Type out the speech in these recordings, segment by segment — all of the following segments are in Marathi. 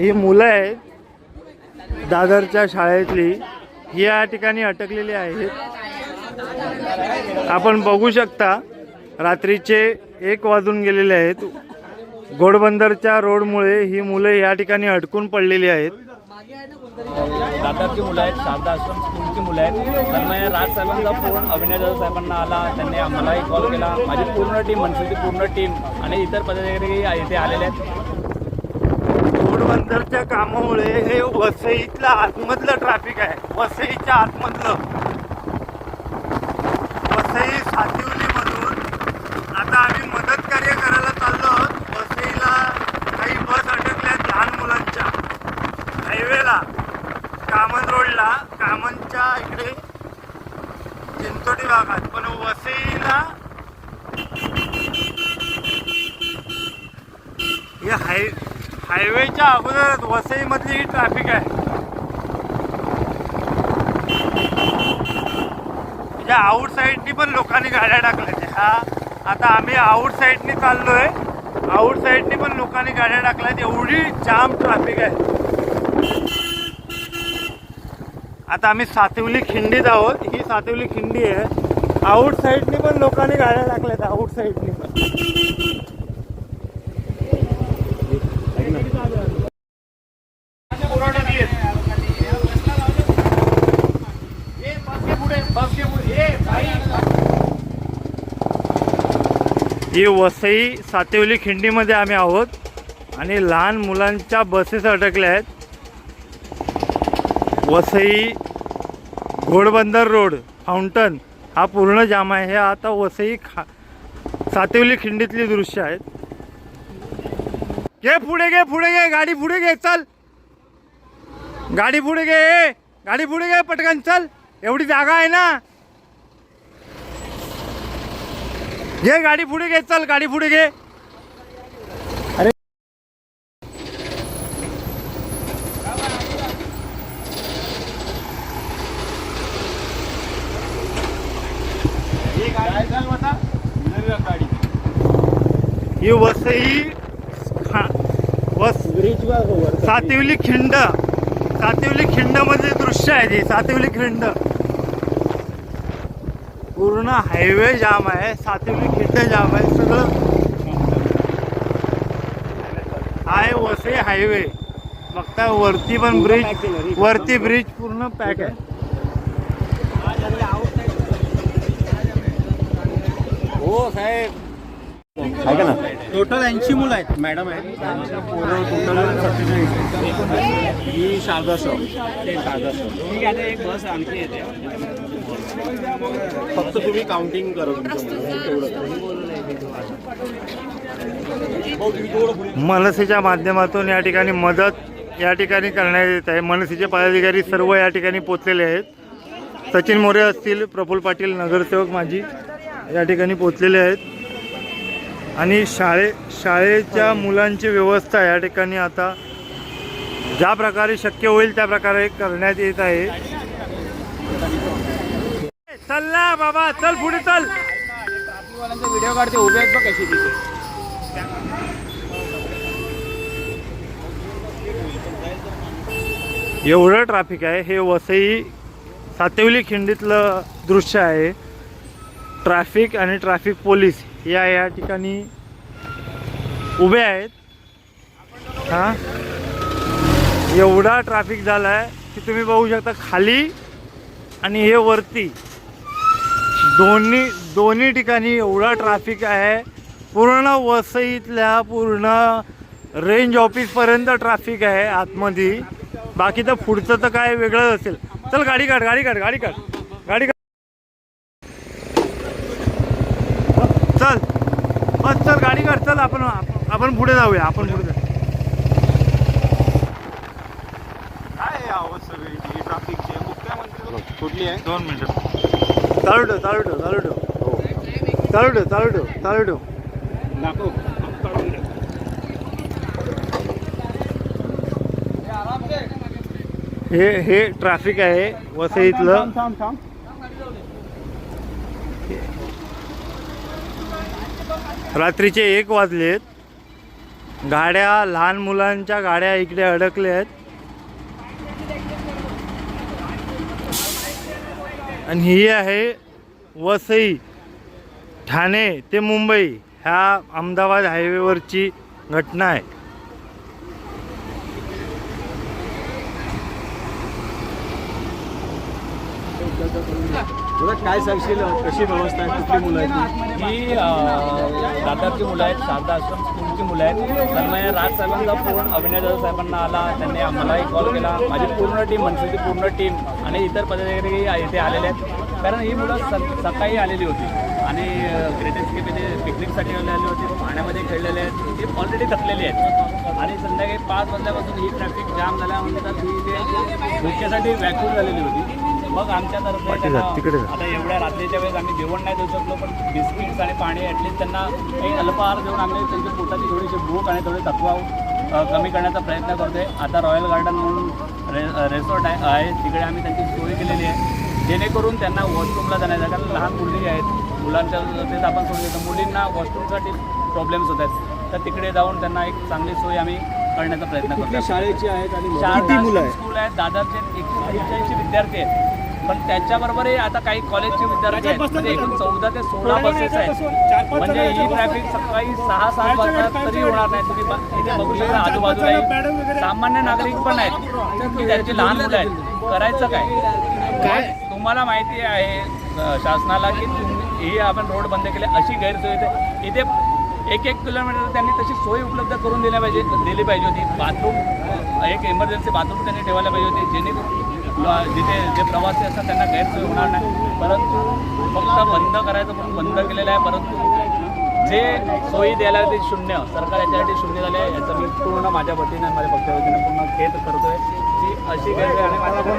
ही मुलं आहेत. दादरच्या शाळेतली. ही या ठिकाणी अटकलेली आहेत. आपण बघू शकता रात्रीचे एक वाजून गेलेले आहेत. घोडबंदरच्या रोडमुळे ही मुलं या ठिकाणी अडकून पडलेली आहेत. दादरची मुलं आहेत शारदा आश्रम स्कूलची मुलं आहेत. त्यांना राज साहेबांचा फोन अभिनय साहेबांना आला. त्यांनी आम्हालाही कॉल केला. माझी पूर्ण टीम मनसेची पूर्ण टीम आणि इतर पदाधिकारी इथे आलेले आहेत. बंदरच्या कामामुळे हे वसईतलं आतमधलं ट्रॅफिक आहे. वसईच्या आतमधलं. वसई सातिवलीमधून आता आम्ही मदत कार्य करायला चाललो आहोत. वसईला काही बस अडकल्यात लहान मुलांच्या. हायवेला कामन रोडला कामनच्या इकडे चिंचोटी भागात. पण वसईला हे हाय हायवेच्या अगोदर वसईमधली ही ट्रॅफिक आहे. म्हणजे आउट साईडनी पण लोकांनी गाड्या टाकल्या हा आता आम्ही आउट साईडनी चाललोय. आउट साईडनी पण लोकांनी गाड्या टाकल्यात. एवढी जाम ट्रॅफिक आहे. आता आम्ही सातिवली खिंडीत आहोत. ही सातिवली खिंडी आहे. आउट साईडनी पण लोकांनी गाड्या टाकल्यात. आउट साईड ही वसई सातिवली खिंडीमध्ये आम्ही आहोत. आणि लहान मुलांच्या बसेस अडकल्या आहेत. वसई घोडबंदर रोड फाउंटन हा पूर्ण जाम आहे. हे आता वसई खा सातिवली खिंडीतली दृश्य आहेत घे पुढे घे पुढे घे. गाडी पुढे घे चल. गाडी पुढे घे. गाडी पुढे घे पटकन चल. एवढी जागा आहे ना? घे गाडी पुढे घे चल गाडी पुढे घे अरे। ही वसई खा- वस सातिवली खिंड सातिवली खिंडमध्ये दृश्य आहे ती सातिवली खिंड. पूर्ण हायवे जाम आहे सातिवली खिंड जाम आहे सगळं. हाय वसई हायवे. बघता वरती पण ब्रिज वरती ब्रिज पूर्ण पॅक आहे. हो साहेब. ऐका ना? टोटल ऐंशी मुलं आहेत मॅडम आहेत. त्यांच्या पोरं टोटल सत्तेचाळीस ही शारदा शॉप शारदा शॉप ठीक आहे एक बस आणखी येते. फक्त तुम्ही काउंटिंग करा तुमचं म्हणजे मनसेच्या माध्यमातून या ठिकाणी मदत या ठिकाणी करण्यात येत आहे. मनसेचे पदाधिकारी सर्व या ठिकाणी पोचलेले आहेत. सचिन मोरे असतील प्रफुल पाटील नगरसेवक माझी या ठिकाणी पोचलेले आहेत. आणि शाळे शाळेच्या मुलांची व्यवस्था या ठिकाणी आता ज्या प्रकारे शक्य होईल त्या प्रकारे करण्यात येत आहे. चल ना बाबा चल पुढे चल. व्हिडिओ काढते उभे आहेत बघ कशी तिथे एवढं ट्रॅफिक आहे हे वसई सातिवली खिंडीतलं दृश्य आहे. ट्रॅफिक आणि ट्रॅफिक पोलीस या या ठिकाणी उभे आहेत. हां? एवढा ट्रॅफिक झाला आहे की तुम्ही बघू शकता खाली आणि हे वरती. दोन्ही दोन्ही ठिकाणी एवढा ट्रॅफिक आहे. पूर्ण वसईतल्या पूर्ण रेंज ऑफिसपर्यंत ट्रॅफिक आहे आतमध्ये. बाकी तर पुढचं तर काय वेगळंच असेल. चल गाडी काढ गाडी काढ गाडी काढ. गाडी काढ. चल. बस चल गाडी काढ. चल आपण आपण पुढे जाऊया आपण पुढे जाऊ काय सगळी ट्रॅफिकची मुख्य मंत्री कुठली आहे? दोन मिनिटं. चालू ठेव चालू ठेव चालू ठेव चालू ठेव चालू ठेव चालू ठेव. हे हे ट्रॅफिक आहे वसईतलं रात्रीचे एक वाजलेत. गाड्या लहान मुलांच्या गाड्या इकडे अडकल्या आहेत आणि ही आहे वसई ठाणे ते मुंबई ह्या अहमदाबाद हायवेवरची घटना आहे. तुला काय सांगशील? कशी व्यवस्था आहे? कुठली मुलं आहेत ही? दादरची मुलं आहेत शारदा आश्रम स्कूलची मुलं आहेत. तन्मय राज साहेबांचा फोन अभिनय दादा साहेबांना आला. त्यांनी आम्हालाही कॉल केला. माझी पूर्ण टीम मनसेची पूर्ण टीम आणि इतर पदाधिकारी इथे आलेले आहेत. कारण ही मुलं स सकाळी आलेली होती आणि ग्रेटेस्ट केपीचे पिकनिकसाठी आलेली होती पाण्यामध्ये खेळलेले आहेत. ते ऑलरेडी थकलेले आहेत. आणि संध्याकाळी पाच वाजल्यापासून ही ट्रॅफिक जाम झाल्यानंतर ही ते धुक्यासाठी व्याकुळ झालेली होती मग आमच्यातर्फे त्यांना. आता एवढ्या रात्रीच्या वेळेस आम्ही जेवण नाही देऊ शकलो पण बिस्किट्स आणि पाणी ॲटलीस्ट त्यांना एक अल्पहार देऊन आम्ही त्यांच्या पोटाची थोडीशी भूक आणि थोडी अ, कमी करण्याचा प्रयत्न करतोय. आता रॉयल गार्डन म्हणून रे रेसॉर्ट आहे तिकडे आम्ही त्यांची सोय केलेली आहे. जेणेकरून त्यांना वॉशरूमला जाण्याचा कारण लहान मुली आहेत. मुलांच्या तेच आपण सोडून देतो. मुलींना वॉशरूमसाठी प्रॉब्लेम्स होत आहेत. तर तिकडे जाऊन त्यांना एक चांगली सोय आम्ही करण्याचा प्रयत्न करतो शाळेची आहेत आणि किती मुलं आहेत? स्कूल आहेत दादरचे एकशे पंच्याऐंशी विद्यार्थी आहेत. पण त्याच्याबरोबरही आता काही कॉलेजचे विद्यार्थी आहेत. म्हणजे एकूण चौदा ते सोळा बसेस आहेत. म्हणजे ही ट्रॅफिक सकाळी सहा सात वाजता तरी होणार नाही. तुम्ही इथे बघू शकता आजूबाजूला सामान्य नागरिक पण आहेत. की त्यांची लहान मुलं आहेत. करायचं काय? काय? तुम्हाला माहिती आहे शासनाला की तुम्ही ही आपण रोड बंद केले अशी गैरसोय इथे इथे एक एक किलोमीटर त्यांनी तशी सोय उपलब्ध करून दिल्या पाहिजे दिली पाहिजे होती. बाथरूम एक इमर्जन्सी बाथरूम त्यांनी ठेवायला पाहिजे होते जेणेकरून जिथे जे प्रवासी असतात त्यांना गैरसोय होणार नाही. परंतु फक्त बंद करायचं म्हणून बंद केलेलं आहे परंतु जे सोयी द्यायला ते शून्य सरकार याच्यासाठी शून्य झाले आहे याचा मी पूर्ण माझ्या वतीने माझ्या पक्षाच्या वतीने पूर्ण खेद करतोय. की अशी गैरसोय आणि माझ्याकडे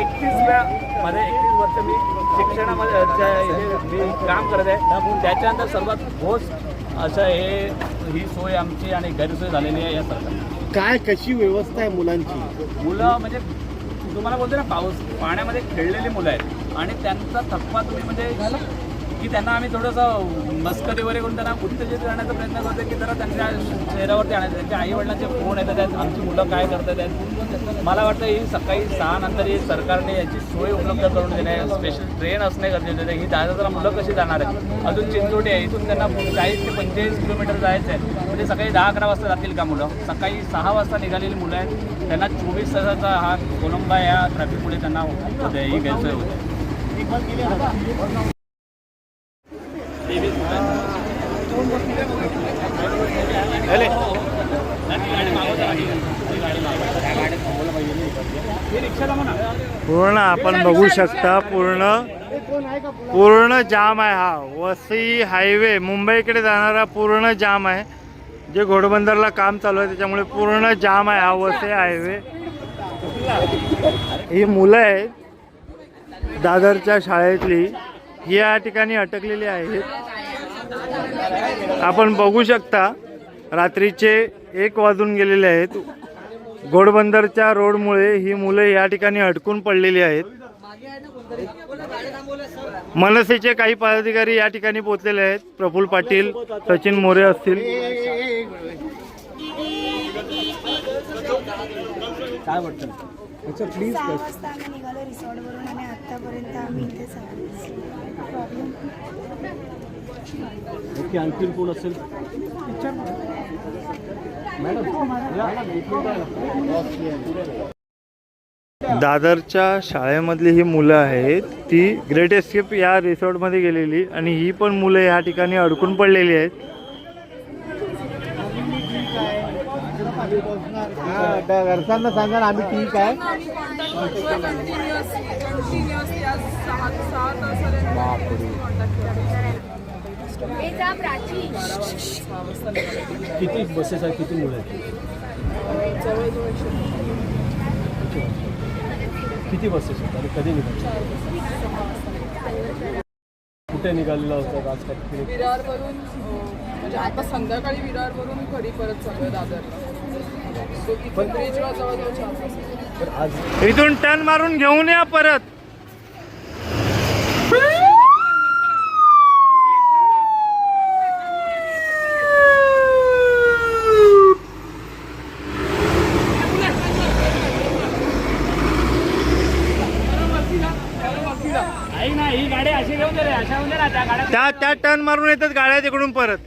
एकतीसव्या माझे एकतीस वर्ष मी शिक्षणामध्ये हे मी काम करत आहे. त्याच्यानंतर सर्वात ठोस असं हे ही सोय आमची आणि गैरसोय झालेली आहे या सरकार काय कशी व्यवस्था आहे मुलांची? मुलं म्हणजे तुम्हाला बोलतो ना पाऊस पाण्यामध्ये खेळलेली मुलं आहेत. आणि त्यांचा थकवा तुम्ही म्हणजे की त्यांना आम्ही थोडंसं मस्करी वगैरे करून त्यांना उत्तेजित करण्याचा प्रयत्न करतो की जरा त्यांच्या चेहऱ्यावरती आणायचं त्यांच्या आई वडिलांचे फोन येतात आहेत आमची मुलं काय करतात आहेत मला वाटतं ही सकाळी सहा नंतर ही सरकारने याची सोय उपलब्ध करून देणे स्पेशल ट्रेन असणे गरजेचं आहे. ही दहा जरा मुलं कशी जाणार आहेत? अजून चिंचोटी आहे इथून त्यांना चाळीस ते पंचेचाळीस किलोमीटर जायचं आहे म्हणजे सकाळी दहा अकरा वाजता जातील का मुलं? सकाळी सहा वाजता निघालेली मुलं आहेत. त्यांना चोवीस तासाचा हा कोलंबा या ट्रॅफिकमुळे त्यांना होते ही गैरसोय होते. पूर्ण आपण बघू शकता पूर्ण. पूर्ण जाम आहे हा. वसई हायवे मुंबईकडे जाणारा पूर्ण जाम आहे. जे घोडबंदरला काम चालू आहे त्याच्यामुळे पूर्ण जाम आहे हा वसई हायवे. ही मुलं आहेत दादरच्या शाळेतली. ही या ठिकाणी अटकलेली आहेत. आपण बघू शकता रात्रीचे एक वाजून गेलेले आहेत. घोडबंदरच्या रोडमुळे ही मुलं या ठिकाणी अडकून पडलेली आहेत. मनसेचे काही पदाधिकारी या ठिकाणी पोहोचलेले आहेत. प्रफुल्ल पाटील सचिन मोरे असतील. काय वाटतं? अच्छा प्लीज आम्ही आतापर्यंत आम्ही इथेच ओके आणखीन कोण असेल? दादरच्या शाळेमधली ही मुलं आहेत ती ग्रेट एस्केप या रिसॉर्टमध्ये गेलेली आणि ही पण मुलं या ठिकाणी अडकून पडलेली आहेत. घरच्यांना सांगा ना आम्ही ठीक आहे. किती बसेस आहेत किती मुलं आहेत? किती बसेस आहेत आणि कधी निघाले? कुठे निघालेला होता आज काय विरारवरून म्हणजे आता संध्याकाळी विरारवरून घरी परत चालू दादरला. आज इथून टर्न मारून घेऊन या परत त्या त्या टर्न मारून येतात गाड्या तिकडून परत.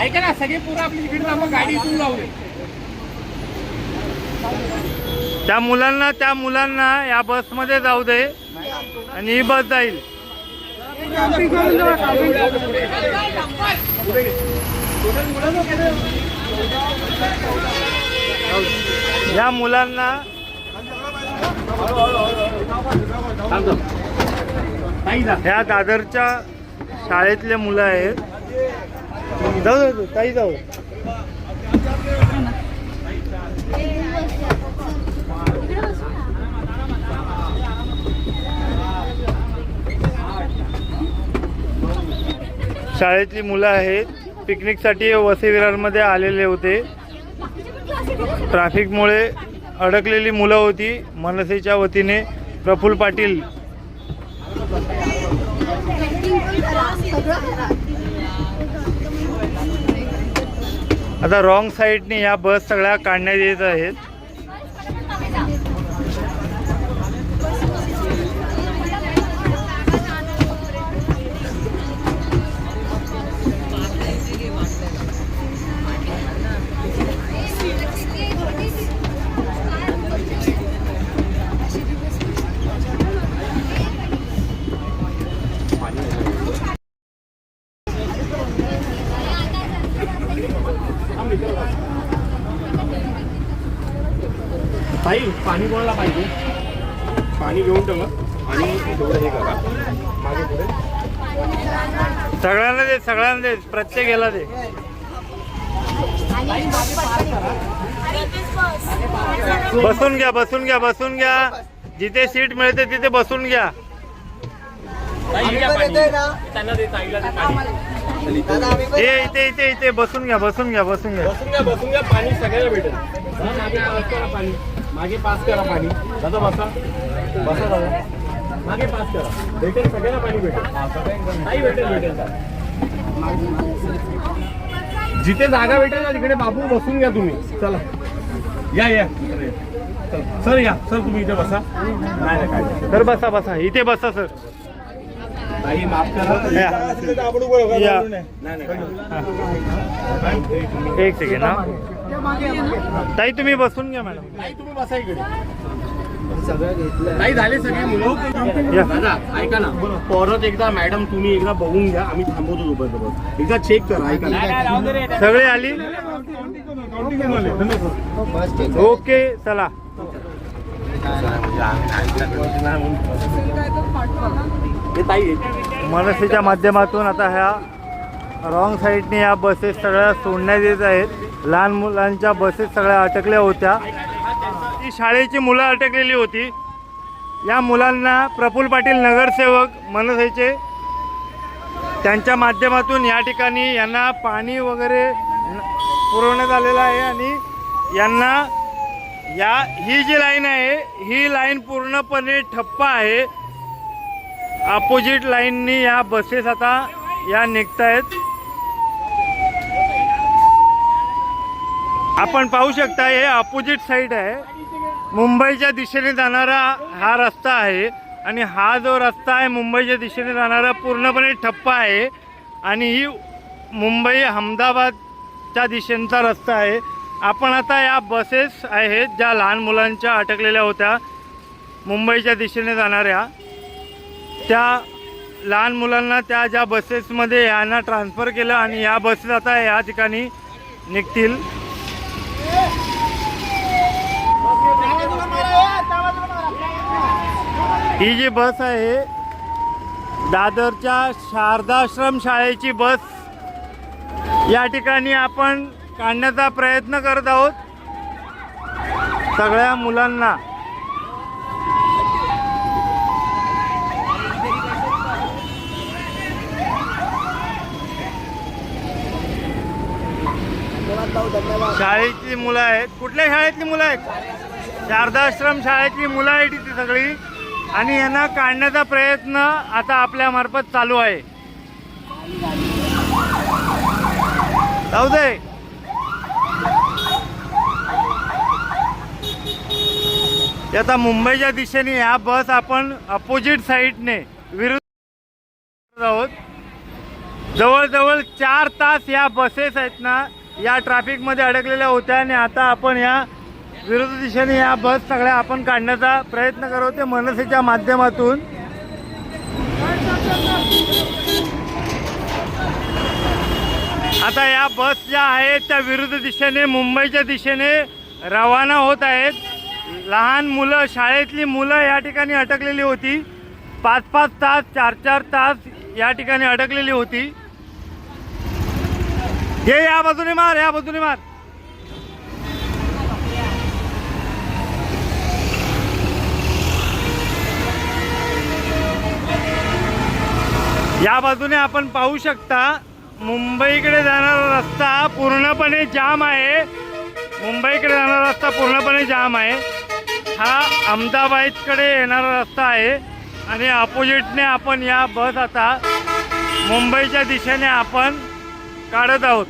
ऐका ना सगळे पुरा आपली इकडे थांबा गाडी इथून जाऊ त्या मुलांना त्या मुलांना या बसमध्ये जाऊ दे आणि ही बस जाईल. या मुलांना ह्या दादरच्या शाळेतले मुलं आहेत. जाऊ जाऊ ताई जाऊ. शाळेतली मुलं आहेत. पिकनिकसाठी वसई विरारमध्ये आलेले होते. ट्रॅफिकमुळे अडकलेली मुलं होती. मनसेच्या वतीने प्रफुल्ल पाटील. आता रॉंग साईडने या बस सगळ्या काढण्यात येत आहेत. ताई पाणी कोणाला पाहिजे? पाणी घेऊन ठेवा. आणि थोडं हे करा. मागे पुढे. सगळ्यांना दे सगळ्यांना दे प्रत्येक याला दे. बसून घ्या बसून घ्या बसून घ्या. जिथे सीट मिळते तिथे बसून घ्या. त्यांना दे ताईला दे पाणी. हे इथे इथे इथे बसून घ्या बसून घ्या बसून घ्या. बसून घ्या बसून घ्या पाणी सगळ्याला भेटेल. पाणी. मागे पास करा पाणी. दादा बसा. बसा दादा मागे पास करा. भेटेल सगळ्यांना पाणी भेटेल. नाही भेटेल भेटेल. जिथे जागा भेटेल ना तिकडे बाबू बसून घ्या तुम्ही. चला. या या. चला. सर या. सर तुम्ही इथे बसा. नाही नाही काय नाही. तर बसा बसा. इथे बसा सर. ताई माफ करा. नाही नाही. नाही. एक सेकंड हा. ताई तुम्ही बसून घ्या मॅडम. ताई तुम्ही बसा इकडे. ताई झाले सगळे मुलं. दादा ऐका ना. परत एकदा मॅडम तुम्ही एकदा बघून घ्या आम्ही थांबवतो तोपर्यंत बस. एकदा चेक करा ऐका. ना. सगळे आली? ओके चला. हे मनसेच्या माध्यमातून आता ह्या रॉंग साईडने या बसेस सगळ्या सोडण्यात येत आहेत. लहान मुलांच्या बसेस सगळ्या अटकल्या होत्या. ती शाळेची मुलं अटकलेली होती. या मुलांना प्रफुल्ल पाटील नगरसेवक मनसेचे त्यांच्या माध्यमातून या ठिकाणी यांना पाणी वगैरे पुरवण्यात आलेलं आहे आणि यांना या ही जी लाईन आहे ही लाईन पूर्णपणे ठप्प आहे. अपोजिट लाईननी या बसेस आता या निघत आहेत आपण पाहू शकता हे अपोजिट साईड आहे. मुंबईच्या दिशेने जाणारा हा रस्ता आहे आणि हा जो रस्ता आहे मुंबईच्या दिशेने जाणारा पूर्णपणे ठप्प आहे आणि ही मुंबई अहमदाबादच्या दिशेचा रस्ता आहे. आपण आता या बसेस आहेत ज्या लहान मुलांच्या अटकलेल्या होत्या मुंबईच्या दिशेने जाणाऱ्या. त्या लहान मुलांना त्या ज्या बसेसमध्ये यांना ट्रान्सफर केलं आणि या बसेस आता या ठिकाणी निघतील. ही जी बस आहे दादरच्या शारदाश्रम शाळेची बस. या ठिकाणी आपण काढण्याचा प्रयत्न करत आहोत. सगळ्या मुलांना. शाळेतली मुलं आहेत. कुठल्या शाळेतली मुलं आहेत? शारदाश्रम शाळेतली मुलं आहेत इथे सगळी. आणि यांना काढण्याचा प्रयत्न आता आपल्या मार्फत चालू आहे. जाऊ दे. आता मुंबईच्या दिशेने ह्या बस आपण अपोजिट साईडने विरुद्ध आहोत जवळजवळ चार तास या बसेस आहेत ना या ट्रॅफिकमध्ये अडकलेल्या होत्या आणि आता आपण या विरुद्ध दिशेने या बस सगळ्या आपण काढण्याचा प्रयत्न करत होते मनसेच्या माध्यमातून. आता या बस ज्या आहेत त्या विरुद्ध दिशेने मुंबईच्या दिशेने रवाना होत आहेत. लहान मुलं शाळेतली मुलं या ठिकाणी अटकलेली होती. पाच पाच तास चार चार तास या ठिकाणी अडकलेली होती. हे या बाजूने मार या बाजूने मार. या बाजूने आपण पाहू शकता मुंबईकडे जाणारा रस्ता पूर्णपणे जाम आहे. मुंबईकडे जाणारा रस्ता पूर्णपणे जाम आहे. हा अहमदाबादकडे येणारा रस्ता आहे. आणि अपोजिटने आपण या बस आता मुंबईच्या दिशेने आपण काढत आहोत.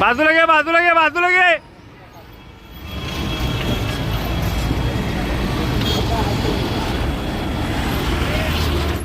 बाजूला घे बाजूला घे बाजूला घे.